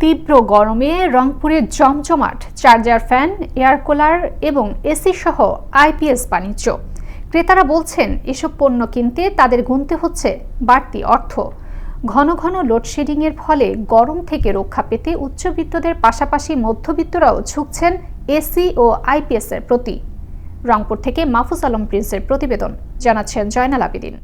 তীব্র গরমে রংপুরে জমজমাট, চার্জার ফ্যান, এয়ার কুলার এবং এসি সহ আইপিএস বাণিজ্য। ক্রেতারা বলছেন, এসব পণ্য কিনতে তাদের গুনতে হচ্ছে বাড়তি অর্থ। ঘন ঘন লোডশেডিংয়ের ফলে গরম থেকে রক্ষা পেতে উচ্চবিত্তদের পাশাপাশি মধ্যবিত্তরাও ঝুঁকছেন এসি ও আইপিএস এর প্রতি। রংপুর থেকে মাহফুজ আলম প্রিন্সের প্রতিবেদন, জানাচ্ছেন জয়নাল আবেদিন।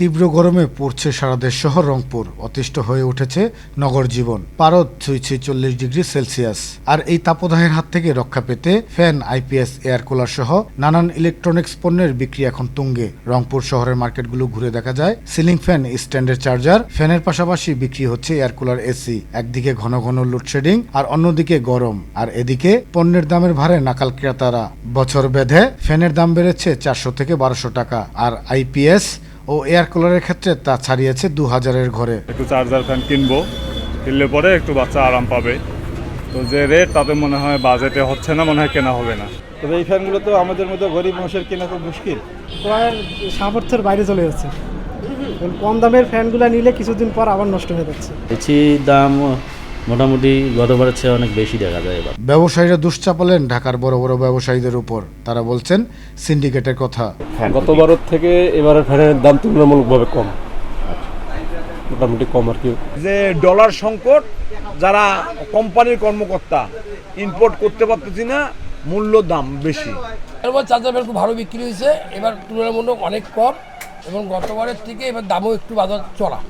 তীব্র গরমে পড়ছে সারা দেশ শহর রংপুর। অতিষ্ঠ হয়ে উঠেছে নগর জীবন। পারদ ছুঁইছে চল্লিশ ডিগ্রি সেলসিয়াস। আর এই তাপদাহের হাত থেকে রক্ষা পেতে ফ্যান, আইপিএস, এয়ার কুলার সহ নানান ইলেকট্রনিক্স পণ্যের বিক্রি এখন তুঙ্গে। রংপুর শহরের মার্কেটগুলো ঘুরে দেখা যায়। সিলিং ফ্যান, স্ট্যান্ডের চার্জার, ফ্যানের পাশাপাশি বিক্রি হচ্ছে এয়ার কুলার এসি একদিকে ঘন ঘন লোডশেডিং আর অন্যদিকে গরম। আর এদিকে পণ্যের দামের ভারে নাকাল ক্রেতারা। বছর বেঁধে ফ্যানের দাম বেড়েছে চারশো থেকে বারোশো টাকা। আর আইপিএস ও এয়ার কুলারের ক্ষেত্রে তা ছাড়িয়েছে দু হাজারের ঘরে। একটু চার্জার ফ্যান কিনবো কিনলে পরে একটু বাচ্চা আরাম পাবে। তো যে রেট তাতে মনে হয় বাজেটে হচ্ছে না মনে হয় কেনা হবে না। তবে এই ফ্যানগুলো তো আমাদের মতো গরিব মানুষের কেনা খুব মুশকিল। ক্রয়ের সামর্থ্যের বাইরে চলে যাচ্ছে। কম দামের ফ্যানগুলো নিলে কিছুদিন পর আবার নষ্ট হয়ে যাচ্ছে। এসি দাম মোটামুটি গতবারের চেয়ে অনেক বেশি দেখা যায় এবার। ব্যবসায়ীরা দুশ্চাপালেন ঢাকার বড় বড় ব্যবসায়ীদের উপর। তারা বলছেন সিন্ডিকেটের কথা। গতবারের থেকে এবারের ফ্যানের দাম তুলনামূলকভাবে কম। মোটামুটি কম আর কি। যে ডলার সংকট যারা কোম্পানির কর্মকর্তা ইম্পোর্ট করতে পারতেছি না মূল্য দাম বেশি। এবার চার্জার খুব ভালো বিক্রি হয়েছে এবার তুলনামূলক অনেক কম এবং গতবারের থেকে এবার দামও একটু বাজার চড়া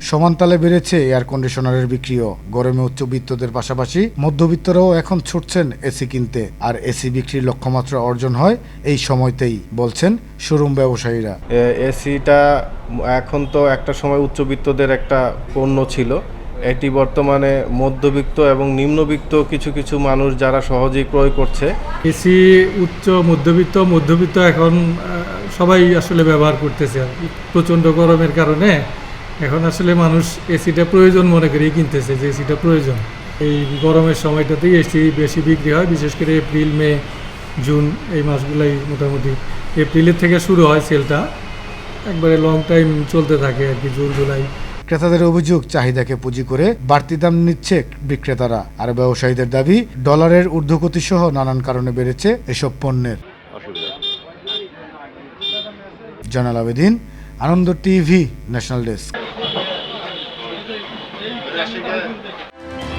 সমানতালে বেড়েছে এয়ার কন্ডিশনারের বিক্রিও। গরমে উচ্চবিত্তদের পাশাপাশি মধ্যবিত্তরাও এখন ছুটছেন এসি কিনতে। আর এসি বিক্রির লক্ষ্যমাত্রা অর্জন হয় এই সময়তেই বলছেন শোরুম ব্যবসায়ীরা। এসিটা এখন তো একটা সময় উচ্চবিত্তদের একটা পণ্য ছিল। এটি বর্তমানে মধ্যবিত্ত এবং নিম্নবিত্ত কিছু কিছু মানুষ যারা সহজেই ক্রয় করছে। এসি উচ্চ মধ্যবিত্ত মধ্যবিত্ত এখন সবাই আসলে ব্যবহার করতেছে। আর কি প্রচণ্ড গরমের কারণে এখন আসলে মানুষ এসিটা প্রয়োজন মনে করেই কিনতেছে, যে এসিটা প্রয়োজন। এই গরমের সময়টাতেই এসি বেশি বিক্রি হয়, বিশেষ করে এপ্রিল, মে, জুন এই মাসগুলাই মোটামুটি। এপ্রিলের থেকে শুরু হয় সেলটা, একবারে লং টাইম চলতে থাকে আর কি, জুন, জুলাই। ক্রেতাদের অভিযোগ, চাহিদাকে পুঁজি করে বাড়তি দাম নিচ্ছে বিক্রেতারা, আর ব্যবসায়ীদের দাবি, ডলারের ঊর্ধ্বগতি সহ নানান কারণে বেড়েছে এসব পণ্যের। জনাল Abedin, Ananda TV, national desk. Russia